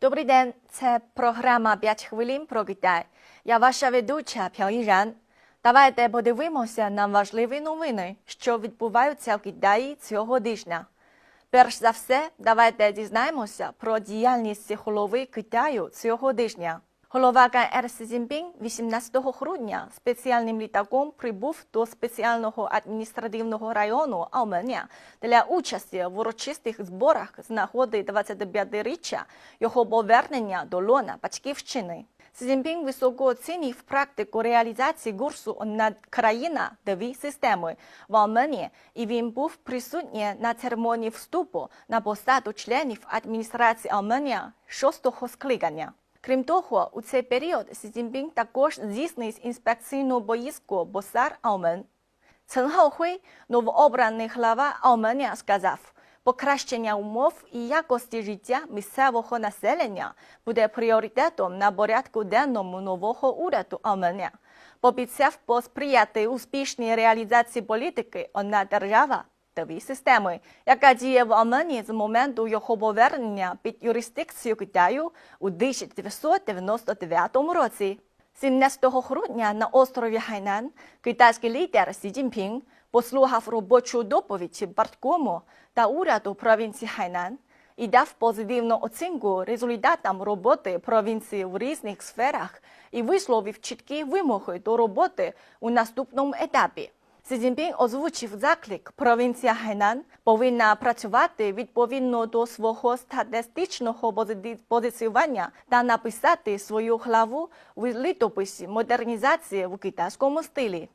Добрий день, це програма «5 хвилин про Китай. Я ваша ведуча Пяо Іран. Давайте подивимося на важливі новини, що відбуваються в Китаї цього тижня. Перш за все, давайте дізнаємося про діяльність голови Китаю цього тижня. Голова КНР Цзіньпін 18 грудня спеціальним літаком прибув до спеціального адміністративного району Алменя для участі в урочистих зборах з нагоди 25-річчя його повернення до лона батьківщини. Цзіньпін високо оцінив практику реалізації курсу «Одна країна, дві системи» в Алмені, і він був присутній на церемонії вступу на посаду членів адміністрації Алмення шостого скликання. Крім того, у цей період Сі Цзіньпін також здійснив інспекційну поїздку Босар Аумен. Цен Гаохуй, новообраний глава Алмення, сказав, покращення умов і якості життя місцевого населення буде пріоритетом на порядку денному нового уряду Алмення. Пообіцяв посприяти успішній реалізації політики «Одна держава, дві системи, яка діє в Алмені з моменту його повернення під юрисдикцію Китаю у 1999 році. 17 грудня на острові Хайнан китайський лідер Сі Цзіньпін послухав робочу доповідь парткому та уряду провінції Хайнан і дав позитивну оцінку результатам роботи провінції в різних сферах і висловив чіткі вимоги до роботи у наступному етапі. Сі Цзіньпін озвучив заклик, провінція Хайнан повинна працювати відповідно до свого статистичного пози- позиціювання та написати свою главу в літописі модернізації в китайському стилі.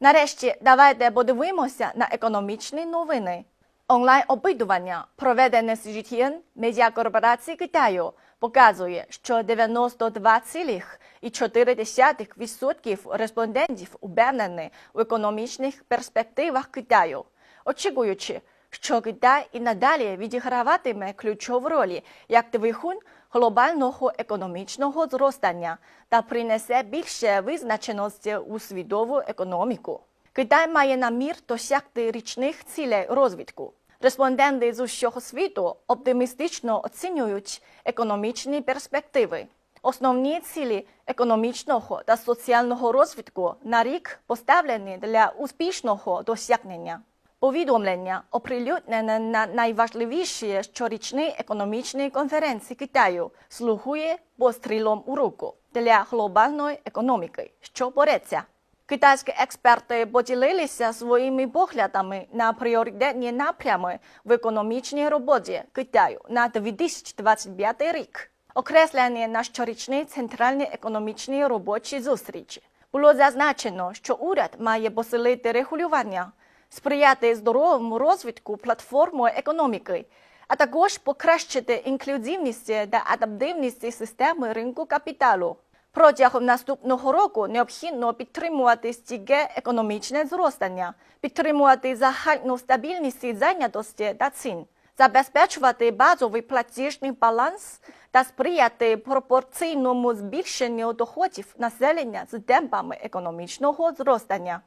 Нарешті давайте подивимося на економічні новини. Онлайн-опитування, проведене CGTN, медіакорпорації Китаю, показує, що 92,4% респондентів упевнені в економічних перспективах Китаю, очікуючи, що Китай і надалі відіграватиме ключову роль як двигун глобального економічного зростання та принесе більше визначеності у світову економіку. Китай має намір досягти річних цілей розвитку. Респонденти з усього світу оптимістично оцінюють економічні перспективи. Основні цілі економічного та соціального розвитку на рік поставлені для успішного досягнення. Повідомлення оприлюднене на найважливішій щорічній економічній конференції Китаю слугує пострілом у руку для глобальної економіки, що бореться. Китайські експерти поділилися своїми поглядами на пріоритетні напрями в економічній роботі Китаю на 2025 рік. Окреслені на щорічній центральній економічній робочій зустрічі. Було зазначено, що уряд має посилити регулювання, сприяти здоровому розвитку платформи економіки, а також покращити інклюзивність та адаптивність системи ринку капіталу. Протягом наступного року необхідно підтримувати стійке економічне зростання, підтримувати загальну стабільність зайнятості та цін, забезпечувати базовий платіжний баланс та сприяти пропорційному збільшенню доходів населення з темпами економічного зростання.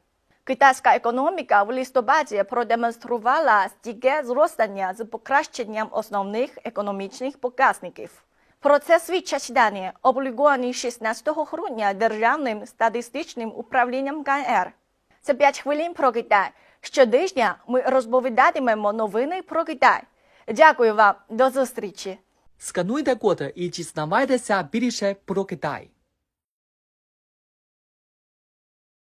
Китайська економіка в листопаді продемонструвала стійке зростання з покращенням основних економічних показників. Про це свідчать дані, опубліковані 16 грудня Державним статистичним управлінням КНР. Це 5 хвилин про Китай. Щодня ми розповідатимемо новини про Китай. Дякую вам, до зустрічі! Скануйте коди і дізнавайтеся більше про Китай.